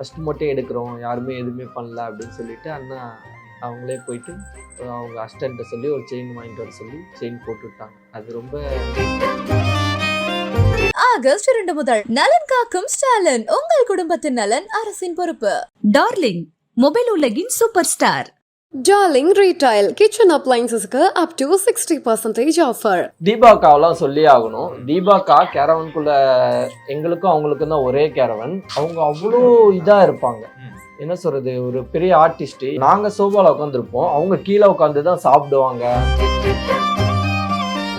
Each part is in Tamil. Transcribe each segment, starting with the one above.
ஃபஸ்ட்டு மட்டும் எடுக்கிறோம் யாருமே எதுவுமே பண்ணல அப்படின்னு சொல்லிட்டு அண்ணா அவங்களே போயிட்டு அவங்க அஸ்டண்ட்டை சொல்லி ஒரு செயின் வாங்கிட்டு வர சொல்லி செயின் போட்டு விட்டாங்க அது ரொம்ப ஆகஸ்ட் இரண்டு முதல் நலன் காக்கும் ஸ்டாலின் உங்கள் குடும்பத்தின் நலன் அரசின் பொறுப்பு. டார்லிங் மொபைல் உலகின் super star Darling retail kitchen அப்ளைன்சஸ்க்கு up to sixty percentage offer தீபாக்காவெல்லாம் சொல்லி ஆகணும். தீபாக்கா கேரவனுக்குள்ள எங்களுக்கும் அவங்களுக்கும் தான் ஒரே கேரவன் அவங்க அவ்வளோ இதாக இருப்பாங்க. என்ன சொல்றது? ஒரு பெரிய ஆர்டிஸ்ட் நாங்கள் சோபால உட்காந்துருப்போம் அவங்க கீழே உட்காந்து தான் சாப்பிடுவாங்க.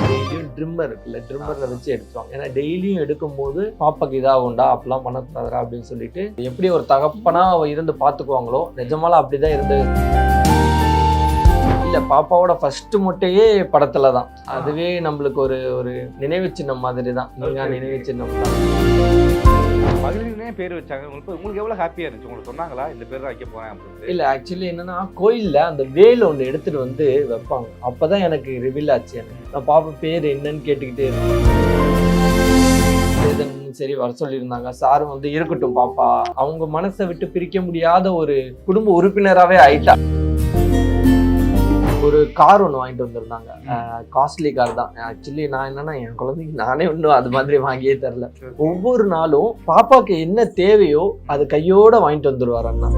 டெய்லியும் ட்ரிம்மர் இருக்குல்ல ட்ரிம்மரில் வச்சு எடுத்துருவாங்க. ஏன்னா டெய்லியும் எடுக்கும்போது பாப்பாக்கு இதாகும்டா அப்படிலாம் பண்ணக்கூடாதா அப்படின்னு சொல்லிட்டு எப்படி ஒரு தகப்பனா இருந்து பார்த்துக்குவாங்களோ நிஜமால அப்படிதான் இருந்து இல்ல பாப்பாவோட ஃபர்ஸ்ட் முட்டையே படத்துல தான். அதுவே நம்மளுக்கு ஒரு ஒரு நினைவு சின்னம் மாதிரி தான் நீங்க நினைவு சின்னம் தான். மகளிர்னே பேர் வச்சாங்க. உங்களுக்கு உங்களுக்கு எவ்வளவு ஹாப்பியா இருந்துச்சு? உங்களுக்கு சொன்னாங்களா? இந்த பேர் தான் வைக்க போறேன் அப்படின்னு இல்ல ஆக்சுவலி என்னன்னா கோயில்ல அந்த வேல் ஒண்ணு எடுத்துட்டு வந்து வைப்பாங்க. அப்பதான் எனக்கு ரிவீல் ஆச்சு எனக்கு. நான் பாப்பா பேர் என்னன்னு கேட்டுக்கிட்டே இருந்தேன். சரி வர சொல்லியிருந்தாங்க. சார் வந்து இருக்கட்டும் பாப்பா. அவங்க மனசை விட்டு பிரிக்க முடியாத ஒரு குடும்ப உறுப்பினராகவே ஆயிட்டா. கார் ஒன்று வாங்கிட்டு வந்திருந்தாங்க. காஸ்ட்லி கார் தான். ஆக்சுவலி நான் என்னன்னா என் குழந்தைக்கு நானே ஒன்றும் அது மாதிரி வாங்கியே தரல. ஒவ்வொரு நாளும் பாப்பாக்கு என்ன தேவையோ அது கையோட வாங்கிட்டு வந்துருவார் அண்ணா.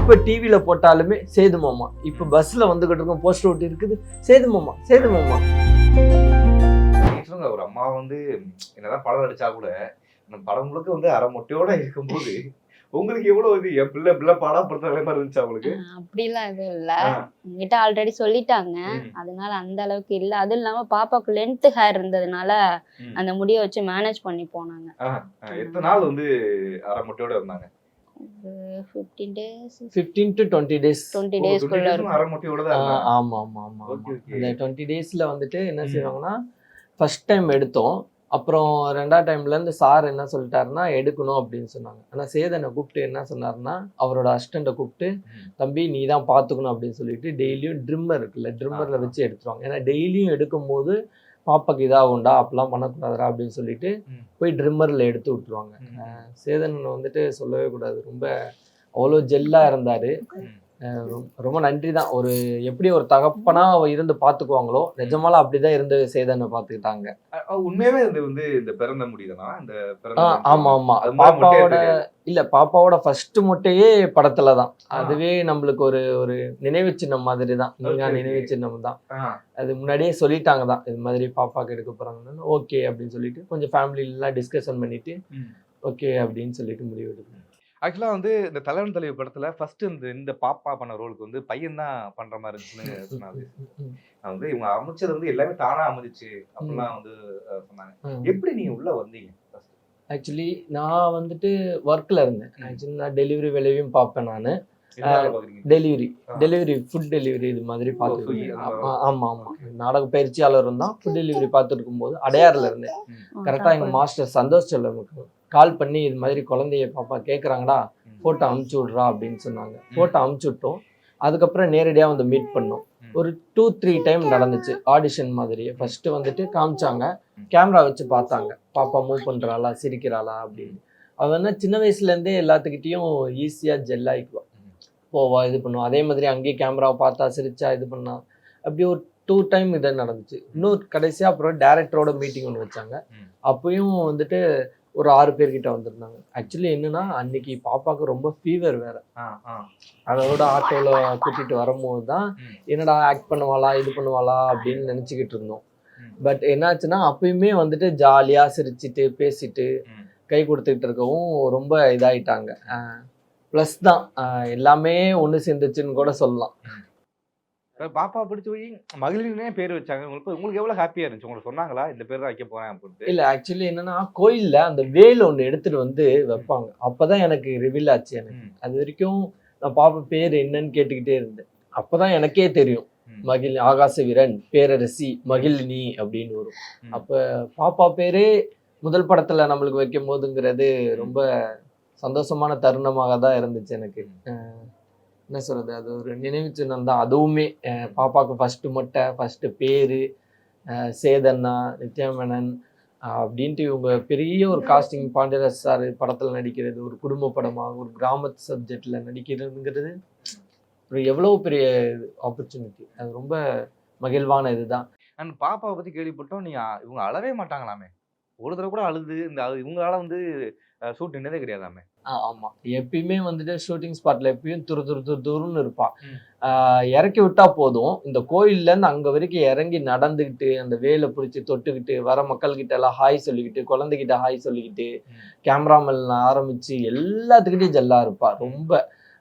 இப்ப டிவில போட்டாலுமே சேது மாமா இப்ப பஸ்ல வந்துகிட்டு இருக்கும் போஸ்டர் ஒட்டி இருக்குது. சேது மாமா சேது மாமா. ஒரு அம்மா வந்து என்னதான் படம் நடிச்சா கூட படம் முழுக்க வந்து அரை மொட்டையோட இருக்கும்போது உங்களுக்கு எவ்வளவு இது? என் பிள்ளை பிள்ளை பாடம் படுத்த மாதிரி இருந்துச்சு அவங்களுக்கு அப்படிலாம் எதுவும் இல்ல. என்கிட்ட ஆல்ரெடி சொல்லிட்டாங்க. அதனால அந்த அளவுக்கு இல்ல. அதுவும் இல்லாம பாப்பாக்கு லென்த் ஹேர் இருந்ததுனால. அந்த முடியை வச்சு மேனேஜ் பண்ணி போனாங்க. எத்தனை நாள் வந்து அரை மொட்டையோட இருந்தாங்க? Fifteen days fifteen to twenty days twenty ஓ, 20 டேஸ்க்குள்ள days இருக்கும். அரை மொட்டையோட தான் இருந்தாங்க. ஆமா ஆமா ஆமா ஆமா. Okay, okay. அந்த டுவெண்ட்டி டேஸ்ல வந்துட்டு என்ன. செய்வாங்கன்னா ஃபர்ஸ்ட் டைம் எடுத்தோம். அப்புறம் ரெண்டாவது டைம்ல இருந்து சார் என்ன சொல்லிட்டாருன்னா எடுக்கணும் அப்படின்னு சொன்னாங்க ஆனா சேதனை கூப்பிட்டு என்ன சொன்னாருன்னா அவரோட அசிஸ்டண்ட்டை கூப்பிட்டு. தம்பி நீ தான் பார்த்துக்கணும் அப்படின்னு சொல்லிட்டு டெய்லியும் ட்ரிம்மர் இருக்குல்ல ட்ரிம்மர்ல. வச்சு எடுத்துருவாங்க ஏன்னா டெய்லியும் எடுக்கும்போது பாப்பாக்கு இதாகும்டா அப்பெல்லாம் பண்ணக்கூடாதுடா அப்படின்னு சொல்லிட்டு. போய் ட்ரிம்மர்ல எடுத்து விட்டுருவாங்க ம். சேதன் வந்துட்டு சொல்லவே கூடாது ரொம்ப அவ்வளோ ஜெல்லா இருந்தாரு ரொம்ப- நன்றி தான் ஒரு எப்படி ஒரு தகப்பனா இருந்து பாத்துக்குவாங்களோ நிஜமால அப்படிதான் இருந்து சேதனை பாத்துக்கிட்டாங்க உண்மையாவே இந்த வந்து இந்த பிறந்த முடிதானா இந்த? ஆமா ஆமா பாப்பாவோட. இல்ல பாப்பாவோட ஃபர்ஸ்ட் முட்டையே படத்துல தான். அதுவே நம்மளுக்கு ஒரு ஒரு நினைவு சின்னம் மாதிரி தான் நீங்க நினைவு. சின்னம் தான் அது முன்னாடியே சொல்லிட்டாங்க தான் இது மாதிரி பாப்பாக்கு எடுக்க போறாங்கன்னு ஓகே அப்படின்னு சொல்லிட்டு கொஞ்சம் ஃபேமிலி எல்லாம் டிஸ்கஷன் பண்ணிட்டு. ஓகே அப்படின்னு சொல்லிட்டு முடிவு எடுக்கணும் ஆக்சுவலா வந்து இந்த தலைவன் தலைவி படத்துல ஃபர்ஸ்ட் இந்த இந்த பாப்பா பண்ண ரோலுக்கு வந்து பையன் தான் பண்ற மாதிரி இருந்துச்சுன்னு சொன்னாங்க வந்து இவங்க அமைச்சது வந்து எல்லாமே தானா அமைஞ்சிச்சு அப்படிலாம் வந்து சொன்னாங்க. எப்படி நீங்க உள்ள வந்தீங்க? ஆக்சுவலி நான் வந்துட்டு ஒர்க்ல இருந்தேன். ஆக்சுவலி நான் டெலிவரி வேலையும் பார்ப்பேன் நான்? டெலிவரி. டெலிவரி ஃபுட் டெலிவரி இது மாதிரி பார்த்துருக்கேன் அந்த மாதிரி. ஆமா ஆமா நாடக பயிற்சியாளரும் தான் ஃபுட் டெலிவரி பார்த்துட்டு இருக்கும்போது அடையாறுல இருந்தேன். கரெக்டாக எங்கள் மாஸ்டர் சந்தோஷ் செல்லமுக்கு கால் பண்ணி இது மாதிரி குழந்தைய பாப்பா கேட்குறாங்கடா. ஃபோட்டோ அமுச்சு விட்றா அப்படின்னு சொன்னாங்க. ஃபோட்டோ அமுச்சு விட்டோம் அதுக்கப்புறம் நேரடியாக வந்து மீட் பண்ணோம். ஒரு டூ த்ரீ டைம் நடந்துச்சு. ஆடிஷன் மாதிரியே. ஃபர்ஸ்ட் வந்துட்டு காமிச்சாங்க. கேமரா வச்சு பார்த்தாங்க. பாப்பா மூவ் பண்றாளா? சிரிக்கிறாளா? அப்படின்னு. அவ என்ன சின்ன வயசுல இருந்தே எல்லாத்துக்கிட்டையும் ஈஸியா ஜெல் ஆயிக்குவா. ம். போவா இது பண்ணுவா. அதே மாதிரி அங்கேயே கேமராவை பார்த்தா சிரிச்சா இது பண்ணா. அப்படி ஒரு டூ டைம் இது நடந்துச்சு. இன்னும் கடைசியா அப்புறம் டேரக்டரோட மீட்டிங் ஒன்று வச்சாங்க. அப்பயும் வந்துட்டு ஒரு ஆறு பேர்கிட்ட வந்திருந்தாங்க ஆக்சுவலி என்னன்னா அன்னைக்கு பாப்பாக்கு ரொம்ப ஃபீவர் வேற. அதோட ஆட்டோல கூட்டிட்டு வரும்போது தான். என்னடா ஆக்ட் பண்ணுவாளா இது பண்ணுவாளா அப்படின்னு நினைச்சுக்கிட்டு இருந்தோம். பட் என்னாச்சுன்னா அப்பயுமே வந்துட்டு ஜாலியா சிரிச்சிட்டு பேசிட்டு. கை கொடுத்துக்கிட்டு இருக்கவும் ரொம்ப இதாயிட்டாங்க ப்ளஸ் தான் எல்லாமே ஒன்று சேர்ந்துச்சுன்னு கூட சொல்லலாம் பாப்பா பிடிச்சு போய் மகளிர்னே பேர் வச்சாங்க. உங்களுக்கு உங்களுக்கு எவ்வளவு ஹாப்பியா இருந்துச்சு? உங்களுக்கு சொன்னாங்களா? இந்த பேர் தான் வைக்க போறேன் அப்படின்ட்டு? இல்ல ஆக்சுவலி என்னன்னா கோயில்ல அந்த வேல் ஒன்று எடுத்துட்டு வந்து வைப்பாங்க. அப்பதான் எனக்கு ரிவீல் ஆச்சு எனக்கு. அது வரைக்கும் நான் பாப்பா பேர் என்னன்னு கேட்டுக்கிட்டே இருந்தேன். அப்பதான் எனக்கே தெரியும். மகிழ் ஆகாச வீரன் பேரரசி மகிழினி அப்படின்னு வரும். அப்ப பாப்பா பேரே முதல் படத்துல நம்மளுக்கு வைக்கும் போதுங்கிறது ரொம்ப சந்தோஷமான தருணமாக தான் இருந்துச்சு எனக்கு. என்ன சொல்கிறது அது ஒரு நினைவு சின்னம் தான். அதுவுமே பாப்பாவுக்கு ஃபஸ்ட்டு மொட்டை ஃபஸ்ட்டு பேர் சேதண்ணா நித்யாமேனன் அப்படின்ட்டு இவங்க பெரிய ஒரு காஸ்டிங் பாண்டியராஜ் சார் படத்தில் நடிக்கிறது ஒரு குடும்ப படமாக ஒரு கிராமத்து சப்ஜெக்டில் நடிக்கிறதுங்கிறது ஒரு எவ்வளோ பெரிய ஆப்பர்ச்சுனிட்டி அது ரொம்ப மகிழ்வான இதுதான். அண்ட் பாப்பாவை பற்றி கேள்விப்பட்டோம். நீங்கள் இவங்க அழவே மாட்டாங்களாமே. ஒரு தடவை கூட அழுது இந்த இவங்களால வந்து ஷூட் நின்னதே கிடையாதாமே. ஆ ஆமாம் எப்பயுமே வந்துட்டு ஷூட்டிங் ஸ்பாட்டில் எப்பயும் துரு துரு துரு துருன்னு இருப்பான். இறக்கி விட்டா போதும். இந்த கோயில்லேருந்து அங்கே வரைக்கும் இறங்கி நடந்துக்கிட்டு அந்த வேலை பிடிச்சி தொட்டுக்கிட்டு வர மக்கள்கிட்ட எல்லாம் ஹாய் சொல்லிக்கிட்டு குழந்தைகிட்ட ஹாய் சொல்லிக்கிட்டு. கேமராமேன் ஆரம்பிச்சு எல்லாத்துக்கிட்டையும் ஜல்லா இருப்பா. ரொம்ப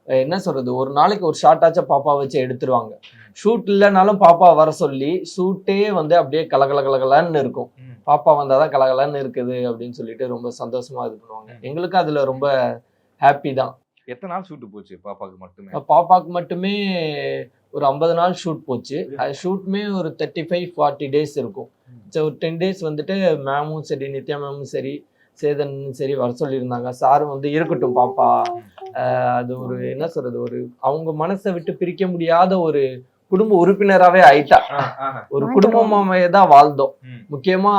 என்ன சொல்றது ஒரு நாளைக்கு ஒரு ஷார்ட்டாச்சும் பாப்பா வச்சு எடுத்துருவாங்க. ஷூட் இல்லைனாலும் பாப்பா வர சொல்லி ஷூட்டே வந்து அப்படியே கலகல கலகலன்னு இருக்கும் பாப்பா வந்தாதான் கலகலன்னு இருக்குது அப்படின்னு சொல்லிட்டு ரொம்ப சந்தோஷமா இது பண்ணுவாங்க. ம். எங்களுக்கு அதுல ரொம்ப ஹாப்பி தான். எத்தனை நாள் ஷூட் போச்சு பாப்பாக்கு மட்டுமே? பாப்பாக்கு மட்டுமே ஒரு ஐம்பது நாள் ஷூட் போச்சு. அது ஷூட்மே ஒரு தேர்ட்டி ஃபைவ் ஃபார்ட்டி டேஸ் இருக்கும். ஸோ ஒரு டென் டேஸ் வந்துட்டு மேமும் சரி நித்யா மேமும் சரி சேதன் சரி வர சொல்லியிருந்தாங்க. சாரும் வந்து இருக்கட்டும் பாப்பா. அது ஒரு என்ன சொல்றது ஒரு அவங்க மனசை விட்டு பிரிக்க முடியாத ஒரு குடும்ப உறுப்பினராகவே ஆயிட்டா. ஒரு குடும்பமாவே தான் வாழ்ந்தோம். முக்கியமா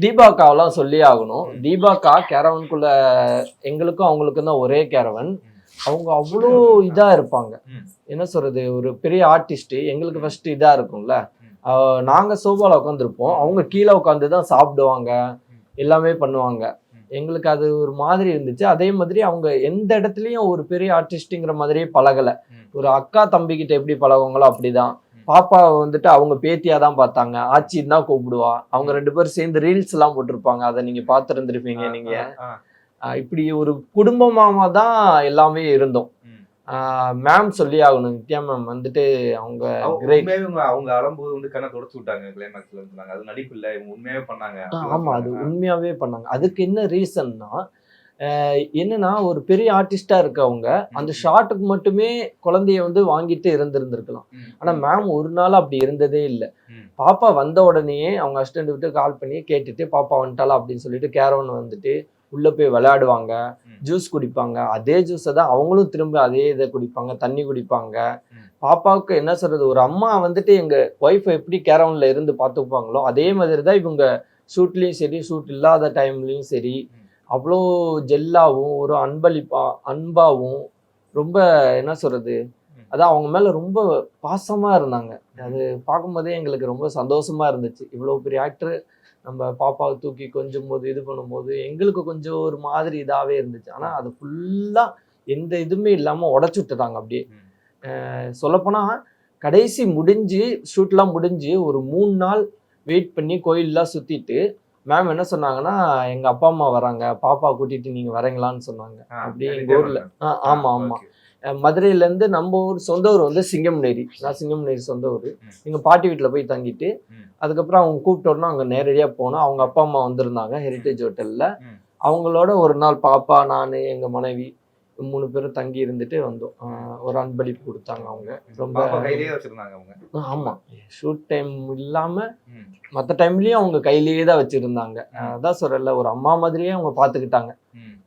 தீபாக்காவெல்லாம் சொல்லி ஆகணும். தீபாக்கா கேரவனுக்குள்ள எங்களுக்கும் அவங்களுக்கும் தான் ஒரே கேரவன். அவங்க அவ்வளோ இதா இருப்பாங்க. என்ன சொல்றது? ஒரு பெரிய ஆர்டிஸ்ட் எங்களுக்கு ஃபர்ஸ்ட் இதா இருக்கும்ல. ம். ஆஹ் நாங்க சோபால உட்காந்துருப்போம் அவங்க கீழே உட்காந்து தான் சாப்பிடுவாங்க. எல்லாமே பண்ணுவாங்க. எங்களுக்கு அது ஒரு மாதிரி இருந்துச்சு. அதே மாதிரி அவங்க எந்த இடத்துலயும் ஒரு பெரிய ஆர்டிஸ்ட்ங்கிற மாதிரியே பழகல. ஒரு அக்கா தம்பி கிட்ட எப்படி பழகுவாங்களோ அப்படிதான். ம். பாப்பா வந்துட்டு அவங்க பேத்தியா தான் பார்த்தாங்க. ஆச்சின்னு தான் கூப்பிடுவா. அவங்க ரெண்டு பேரும் சேர்ந்து ரீல்ஸ் எல்லாம் போட்டிருப்பாங்க. அதை நீங்க பார்த்துருந்துருப்பீங்க நீங்க. இப்படி ஒரு குடும்பமாமா தான் எல்லாமே இருந்தோம். மேம் சொல்லி ஆகணும். நித்யா மேம் வந்துட்டு அவங்க இவங்க அவங்க அழும்போது வந்து கண்ணை தொடச்சு விட்டாங்க. கிளைமேக்ஸ்ல சொன்னாங்க. அது நடிப்பு இல்ல. இவங்க உண்மையாவே பண்ணாங்க. ஆமா. அது. உண்மையாவே பண்ணாங்க. அதுக்கு என்ன ரீசன்னா என்னன்னா ஒரு பெரிய ஆர்டிஸ்டா இருக்கவங்க அந்த ஷாட்டுக்கு மட்டுமே குழந்தைய வந்து வாங்கிட்டு இருந்திருந்திருக்கலாம். ஆனா மேம் ஒரு நாள் அப்படி இருந்ததே இல்லை. பாப்பா வந்த உடனேயே அவங்க அசிஸ்டன்ட் விட்டு கால் பண்ணி கேட்டுட்டு பாப்பா வந்துட்டாளா அப்படின்னு சொல்லிட்டு கேரவன் வந்துட்டு உள்ள போய் விளையாடுவாங்க. ஜூஸ் குடிப்பாங்க அதே ஜூஸை தான் அவங்களும் திரும்ப அதே இதை குடிப்பாங்க தண்ணி குடிப்பாங்க. பாப்பாவுக்கு என்ன சொல்றது ஒரு அம்மா வந்துட்டு எங்க ஒய்ஃப் எப்படி கேரவன்ல இருந்து பார்த்துப்பாங்களோ அதே மாதிரி தான் இவங்க ஷூட்லயும் சரி ஷூட் இல்லாத டைம்லயும் சரி. அவ்வளோ ஜெல்லாவும் ஒரு அன்பளிப்பா அன்பாவும் ரொம்ப என்ன சொல்றது? ம். அதான் அவங்க மேல ரொம்ப பாசமா இருந்தாங்க. அது பார்க்கும்போதே எங்களுக்கு ரொம்ப சந்தோஷமா இருந்துச்சு. இவ்வளோ பெரிய ஆக்டர் நம்ம பாப்பாவை தூக்கி கொஞ்சம் போது இது பண்ணும்போது எங்களுக்கு கொஞ்சம் ஒரு மாதிரி இதாகவே இருந்துச்சு. ஆனால் அது ஃபுல்லாக எந்த இதுவுமே இல்லாமல் உடச்சி விட்டுட்டாங்க அப்படியே. சொல்லப்போனால் கடைசி முடிஞ்சு ஷூட்லாம் முடிஞ்சு ஒரு மூணு நாள் வெயிட் பண்ணி கோயிலெலாம் சுற்றிட்டு மேம் என்ன சொன்னாங்கன்னா எங்கள் அப்பா அம்மா வராங்க பாப்பா கூட்டிகிட்டு நீங்கள் வரீங்களான்னு சொன்னாங்க நித்யா எங்கள் ஊரில் மேம். ஆ ஆமாம் ஆமாம் ஓகே. மதுரையிலேருந்து நம்ம ஊர் சொந்த ஊர் வந்து சிங்கம்நேரி நான் சிங்கம்நேரி சொந்த ஊர் ம். எங்கள் பாட்டி வீட்டில் போய் தங்கிட்டு. அதுக்கப்புறம் அவங்க கூப்பிட்டோன்னா அங்கே நேரடியாக போனோம் அவங்க அப்பா அம்மா வந்திருந்தாங்க ஹெரிட்டேஜ் ஹோட்டலில். அவங்களோட ஒரு நாள் பாப்பா நான் எங்கள் மனைவி மூணு பேரும் தங்கி இருந்துட்டு வந்தோம். ஒரு அன்பளிப்பு கொடுத்தாங்க அவங்க. ரொம்ப கையிலேயே வச்சிருந்தாங்க அவங்க. ஆமாம் ஷூட் டைம் இல்லாமல் ம். மற்ற டைம்லேயும் அவங்க கையிலேயே தான் வச்சுருந்தாங்க. அதான் சொல்கிறல ஒரு அம்மா மாதிரியே அவங்க பார்த்துக்கிட்டாங்க.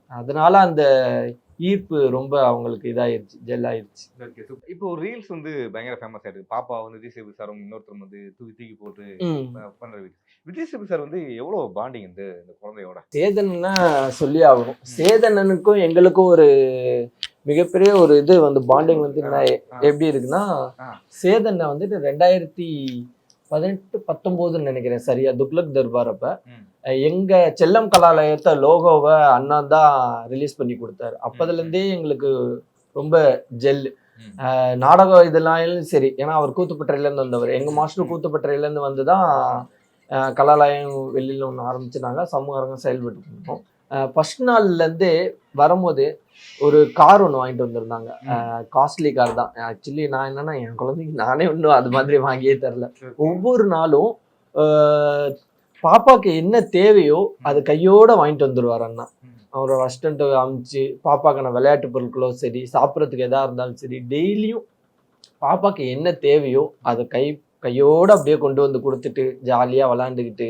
அதனால அந்த ஈர்ப்பு ரொம்ப அவங்களுக்கு இதாயிருச்சு ஜெல் ஆயிருச்சு. இப்போ ரீல்ஸ் வந்து பயங்கர ஃபேமஸ் ஆயிருக்கு. பாப்பா வந்து விஜய் சேபி சாரும் இன்னொருத்தர் வந்து தூக்கி தூக்கி போட்டு பண்ற விஜய் சேபி சார் வந்து எவ்வளவு பாண்டிங் இந்த இந்த குழந்தையோட? சேதன்னா சொல்லி ஆகணும். சேதனனுக்கும் எங்களுக்கும் ஒரு மிகப்பெரிய ஒரு இது வந்து பாண்டிங் வந்து என்ன. எப்படி இருக்குன்னா. சேதனை வந்துட்டு ரெண்டாயிரத்தி பதினெட்டு பத்தொம்போதுன்னு நினைக்கிறேன் சரியா துக்ளக் தர்பார் அப்ப. ம். அஹ் எங்க செல்லம் கலாலயத்தை லோகோவை அண்ணா தான் ரிலீஸ் பண்ணி கொடுத்தாரு. அப்பதுல இருந்தே எங்களுக்கு ரொம்ப ஜெல். நாடகம் இதெல்லாம் சரி. ஏன்னா அவர் கூத்துப்பட்டறையில இருந்து வந்தவர். எங்க மாஸ்டர் கூத்துப்பட்டறையில இருந்து வந்து தான் கலாலயம் வெளியில ஒன்று ஆரம்பிச்சு நாங்கள் சமூக அரங்கம் செயல்பட்டு இருந்தோம். ஃபர்ஸ்ட் நாள்லேருந்தே வரும்போது ஒரு கார் ஒன்று வாங்கிட்டு வந்திருந்தாங்க. காஸ்ட்லி கார் தான். ஆக்சுவலி நான் என்னன்னா என் குழந்தைக்கு நானே ஒன்றும் அது மாதிரி வாங்கியே தரல. ஒவ்வொரு நாளும் பாப்பாக்கு என்ன தேவையோ அது கையோட வாங்கிட்டு வந்துருவார் அண்ணா. அவரோட அசிஸ்டண்ட்டை அமிச்சு பாப்பாக்கான விளையாட்டு பொருட்களோ சரி சாப்பிட்றதுக்கு எதா இருந்தாலும் சரி டெய்லியும் பாப்பாக்கு என்ன தேவையோ அதை கை கையோட அப்படியே கொண்டு வந்து கொடுத்துட்டு ஜாலியாக விளாண்டுக்கிட்டு.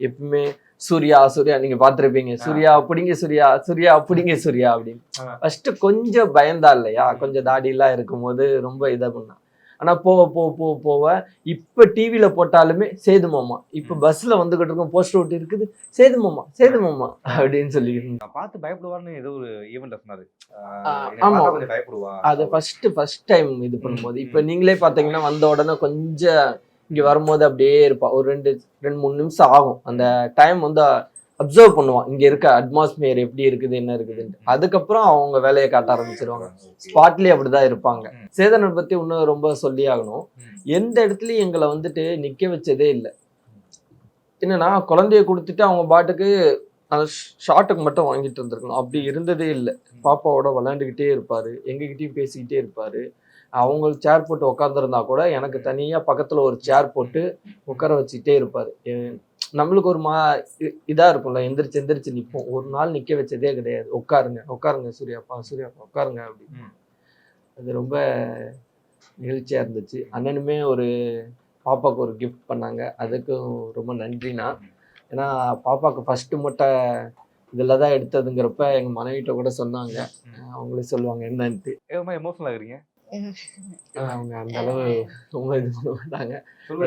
எப்பவுமே சூர்யா சூர்யா நீங்க பார்த்துருப்பீங்க. சூர்யா பிடிங்க சூர்யா சூர்யா பிடிங்க சூர்யா அப்படின்னு. ஆ. ஃபர்ஸ்ட் கொஞ்சம் பயந்தா இல்லையா? கொஞ்சம் தாடியெல்லாம் இருக்கும்போது ரொம்ப இதை பண்ணா. ஆனா போக போக போக போக இப்ப டிவில போட்டாலுமே சேது மாமா. இப்ப பஸ்ல வந்துகிட்டு இருக்கும் போஸ்டர் ஒட்டி இருக்குது சேது மாமா சேது மாமா அப்படின்னு சொல்லி நான் பார்த்து பயப்படுவான்னு ஏதோ ஒரு ஈவெண்ட் சொன்னாரு. ஆஹ் ஆ, என்னை ஆமா. பார்த்தா கொஞ்சம் பயப்படுவா. அது ஃபர்ஸ்ட் ஃபர்ஸ்ட் டைம் இது பண்ணும்போது. இப்ப நீங்களே பாத்தீங்கன்னா வந்த உடனே கொஞ்சம் இங்க வரும்போது அப்படியே இருப்பா. ஒரு ரெண்டு ரெண்டு மூணு நிமிஷம் ஆகும். அந்த டைம் வந்து அப்சர்வ் பண்ணுவான். இங்க இருக்க அட்மாஸ்பியர் எப்படி இருக்குது என்ன இருக்குதுன்னு அதுக்கப்புறம் அவங்க வேலையை காட்ட ஆரம்பிச்சிருவாங்க. ஸ்பாட்லயே அப்படிதான் இருப்பாங்க. சேதனை பத்தி இன்னும் ரொம்ப சொல்லி ஆகணும். எந்த இடத்துலயும் எங்களை வந்துட்டு நிக்க வச்சதே இல்லை. என்னன்னா குழந்தைய கொடுத்துட்டு அவங்க பாட்டுக்கு அந்த ஷார்ட்டுக்கு மட்டும் வாங்கிட்டு இருந்திருக்கணும் அப்படி இருந்ததே இல்லை. பாப்பாவோட விளையாண்டுக்கிட்டே இருப்பாரு. எங்ககிட்டயும் பேசிக்கிட்டே இருப்பாரு. அவங்க சேர் போட்டு உட்காந்துருந்தா கூட எனக்கு தனியா பக்கத்துல ஒரு சேர் போட்டு உட்கார வச்சுக்கிட்டே இருப்பாரு. நம்மளுக்கு ஒரு மா இ- இதா இருக்கும்ல எந்திரிச்சு எந்திரிச்சு நிப்போம். ஒரு நாள் நிக்க வச்சதே கிடையாது. உட்காருங்க உட்காருங்க சூர்யாப்பா சூர்யாப்பா உட்காருங்க அப்படி ம். அது ரொம்ப நிகழ்ச்சியா இருந்துச்சு. அண்ணனுமே ஒரு பாப்பாவுக்கு ஒரு கிஃப்ட் பண்ணாங்க. அதுக்கும் ரொம்ப நன்றிண்ணா. ஏன்னா பாப்பாவுக்கு ஃபர்ஸ்ட் முட்டை இதில் தான் எடுத்ததுங்கிறப்ப எங்கள் மனைவிட்ட கூட சொன்னாங்க. அவங்களே சொல்லுவாங்க என்னன்ட்டு. எமோஷனல் ஆகுறீங்க? அவங்க அந்த அளவு ரொம்ப இது பண்ண மாட்டாங்க.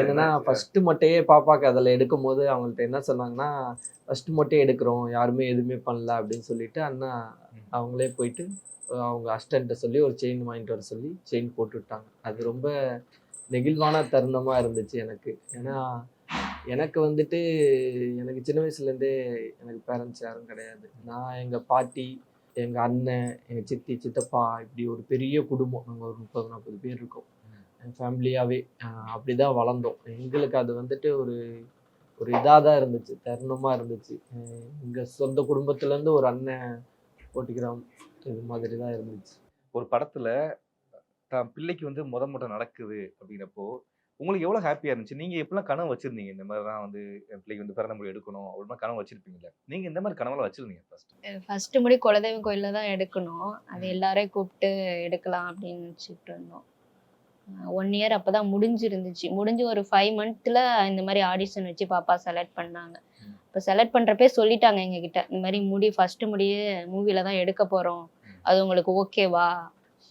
என்னன்னா ஃபர்ஸ்ட் மொட்டையே பாப்பாக்கு அதில் எடுக்கும் போது அவங்கள்ட்ட என்ன சொன்னாங்கன்னா ஃபர்ஸ்ட் மொட்டையே எடுக்கிறோம். யாருமே எதுவுமே பண்ணல அப்படின்னு சொல்லிட்டு அண்ணா அவங்களே போயிட்டு அவங்க அஸ்டண்ட்டை சொல்லி ஒரு செயின் வாங்கிட்டு வர சொல்லி செயின் போட்டு விட்டாங்க. அது ரொம்ப நெகிழ்வான தருணமாக இருந்துச்சு எனக்கு. ஏன்னா எனக்கு வந்துட்டு எனக்கு சின்ன வயசுலேருந்தே எனக்கு பேரண்ட்ஸ் யாரும் கிடையாது. நான் எங்கள் பாட்டி எங்கள் அண்ணன் எங்கள் சித்தி சித்தப்பா இப்படி ஒரு பெரிய குடும்பம். நாங்கள் ஒரு முப்பது நாற்பது பேர் இருக்கோம். ஃபேமிலியாகவே அப்படி தான் வளர்ந்தோம். எங்களுக்கு அது வந்துட்டு ஒரு ஒரு இதாக தான் இருந்துச்சு. தருணமாக இருந்துச்சு. எங்கள் சொந்த குடும்பத்துலேருந்து ஒரு அண்ணன் போட்டிக்கிறோம். இது மாதிரி தான் இருந்துச்சு. ஒரு படத்தில் தான் பிள்ளைக்கு வந்து முத முறை நடக்குது அப்படிங்கிறப்போ உங்களுக்கு எவ்வளவு ஹாப்பியா இருந்துச்சு? நீங்க எப்படிலாம் கனவு வச்சிருந்தீங்க? இந்த மாதிரி தான் வந்து என் பிள்ளைக்கு வந்து பிறந்த முறை எடுக்கணும் அப்படின்னு கனவு வச்சிருப்பீங்கல்ல. நீங்க இந்த மாதிரி கனவுல வச்சிருந்தீங்க ஃபர்ஸ்ட் ஃபர்ஸ்ட் முடி குலதெய்வம் கோயில்ல தான் எடுக்கணும். அது எல்லாரையும் கூப்பிட்டு எடுக்கலாம் அப்படின்னு நினச்சிட்டு இருந்தோம். ஒன் இயர் அப்பதான் முடிஞ்சிருந்துச்சு. முடிஞ்சு ஒரு ஃபைவ் மந்த்ல இந்த மாதிரி ஆடிஷன் வச்சு பாப்பா செலக்ட் பண்ணாங்க. இப்போ செலக்ட் பண்றப்பே சொல்லிட்டாங்க எங்ககிட்ட இந்த மாதிரி முடி ஃபர்ஸ்ட் முடியே மூவில தான் எடுக்க போறோம். அது உங்களுக்கு ஓகேவா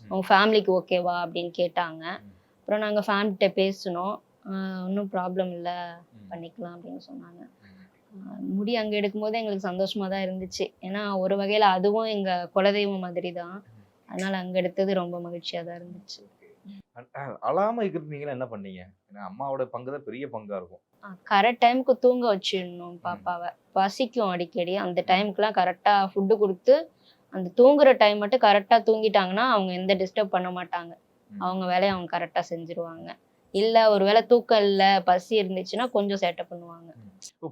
உங்க ஃபேமிலிக்கு ஓகேவா அப்படின்னு கேட்டாங்க. அப்புறம் நாங்க ஃபேமிலிட்ட பேசினோம். ஒன்றும் ப்ராப்ளம் இல்லை. பண்ணிக்கலாம் அப்படின்னு சொன்னாங்க. முடி அங்கே எடுக்கும்போது எங்களுக்கு சந்தோஷமா தான் இருந்துச்சு. ஏன்னா ஒரு வகையில அதுவும் எங்க குலதெய்வம் மாதிரி தான். அதனால அங்க எடுத்தது ரொம்ப மகிழ்ச்சியா தான் இருந்துச்சு. அழாம இருக்கிறீங்களா என்ன பண்ணீங்க? ஏன்னா அம்மாவோட பங்கு தான் பெரிய பங்கா இருக்கும். கரெக்ட் டைமுக்கு தூங்க வச்சிடணும் பாப்பாவை. பசிக்கும் அடிக்கடி. அந்த டைமுக்குலாம் கரெக்டா ஃபுட்டு கொடுத்து அந்த தூங்குற டைம் மட்டும் கரெக்டா தூங்கிட்டாங்கன்னா அவங்க எந்த டிஸ்டர்ப் பண்ண மாட்டாங்க. அவங்க வேலையை அவங்க கரெக்டா செஞ்சுருவாங்க. இல்ல ஒருவேளை தூக்கம் இல்ல பசி இருந்துச்சுன்னா கொஞ்சம் சேட்டை பண்ணுவாங்க.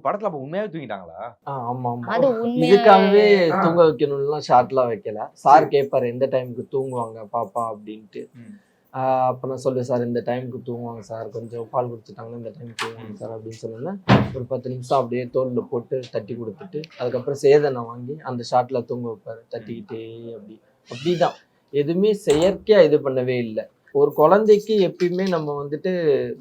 படத்துல அப்ப உண்மையாவே தூங்கிட்டாங்களா? ஆமா ஆமா. அது உண்மையா இதுக்காகவே தூங்க வைக்கணும்லாம் ஷார்ட்லாம் வைக்கல. சார். கேட்பாரு எந்த டைமுக்கு தூங்குவாங்க பாப்பா? அப்படின்ட்டு. அப்ப நான் சொல்லுவேன் சார் இந்த டைமுக்கு தூங்குவாங்க சார் கொஞ்சம் பால் குடிச்சிட்டாங்கன்னா இந்த டைம் தூங்குவாங்க சார் அப்படின்னு சொன்னேன்னா ஒரு பத்து நிமிஷம் அப்படியே தோல்ல போட்டு தட்டி கொடுத்துட்டு அதுக்கப்புறம் சேதனை வாங்கி அந்த ஷாட்ல தூங்க வைப்பாரு தட்டிக்கிட்டே அப்படி. அப்படிதான். எதுவுமே செயற்கையா இது பண்ணவே இல்லை. ஒரு குழந்தைக்கு எப்பயுமே நம்ம வந்துட்டு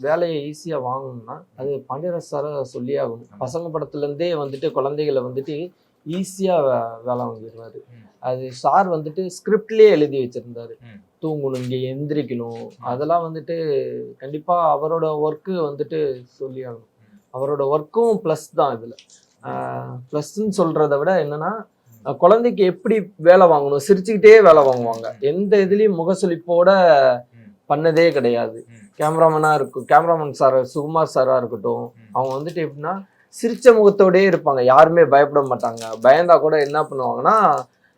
வேலையை ஈஸியா வாங்கணும்னா அது பாண்டியராஜ் சாரை சொல்லி ஆகணும். பசங்க படத்துல இருந்தே வந்துட்டு குழந்தைகளை வந்துட்டு ஈஸியா வேலை வாங்கிடுவாரு. அது சார் வந்துட்டு ஸ்கிரிப்ட்லயே எழுதி வச்சிருந்தாரு. தூங்கணும் இங்க எந்திரிக்கணும். அதெல்லாம் வந்துட்டு கண்டிப்பா அவரோட ஒர்க்கு வந்துட்டு சொல்லி ஆகணும். அவரோட ஒர்க்கும் ப்ளஸ் தான் இதுல. ப்ளஸ்ன்னு சொல்றதை விட என்னன்னா குழந்தைக்கு எப்படி வேலை வாங்கணும்? சிரிச்சுக்கிட்டே வேலை வாங்குவாங்க. எந்த இதுலயும் முகசுளிப்போட பண்ணதே கிடையாது. ம். கேமராமேனா இருக்கும் கேமராமேன் சார் சுகுமார் சாரா இருக்கட்டும். அவங்க வந்துட்டு எப்படின்னா சிரிச்ச முகத்தோடயே இருப்பாங்க. யாருமே பயப்பட மாட்டாங்க. பயந்தா கூட என்ன பண்ணுவாங்கன்னா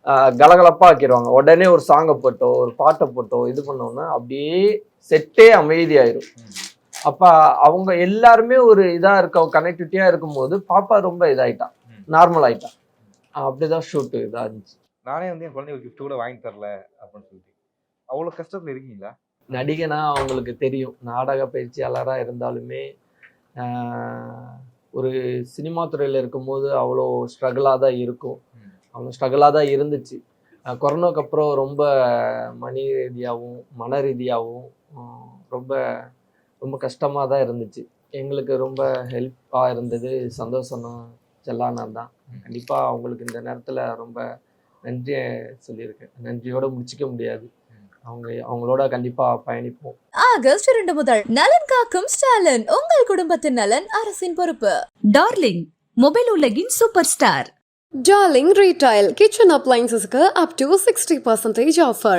ஆஹ் கலகலப்பா ஆக்கிடுவாங்க உடனே ஒரு சாங்கை போட்டோ ஒரு பாட்டை போட்டோ இது பண்ணோன்னா அப்படியே செட்டே அமைதியாயிரும். அப்ப அவங்க எல்லாருமே ஒரு இதா இருக்க கனெக்டிவிட்டியா இருக்கும்போது பாப்பா ரொம்ப இதாயிட்டான் ம். நார்மல் ஆயிட்டான் அப்படிதான் ஷூட் இதா இருந்துச்சு. நானே வந்து என் குழந்தைக்கு கிஃப்ட் கூட வாங்கி தரல அப்படின்னு சொல்லிட்டு. அவ்வளவு கஷ்டத்துல இருக்கீங்களா? நடிகனா அவங்களுக்கு தெரியும். நாடக பயிற்சியாளராக இருந்தாலுமே ஒரு சினிமா துறையில் இருக்கும்போது அவ்வளோ ஸ்ட்ரகிளாக தான் இருக்கும். அவ்வளோ ஸ்ட்ரகிளாக தான் இருந்துச்சு. கொரோனாக்கு அப்புறம் ரொம்ப மனி ரீதியாகவும் மன ரீதியாகவும் ரொம்ப ரொம்ப கஷ்டமாக தான் இருந்துச்சு. எங்களுக்கு ரொம்ப ஹெல்ப்பாக இருந்தது சந்தோஷம் செல்லானா தான். கண்டிப்பாக அவங்களுக்கு இந்த நேரத்தில் ரொம்ப நன்றியை சொல்லியிருக்கேன். நன்றியோட முடிச்சிக்க முடியாது. அவங்க அவங்களோட கண்டிப்பா பயணிப்போம். ஆகஸ்ட் இரண்டு முதல் நலன் காக்கும் ஸ்டாலின் உங்கள் குடும்பத்தின் நலன் அரசின் பொறுப்பு. டார்லிங் மொபைல் உலகின் super star. Darling Retail Kitchen Appliances up to 60% offer.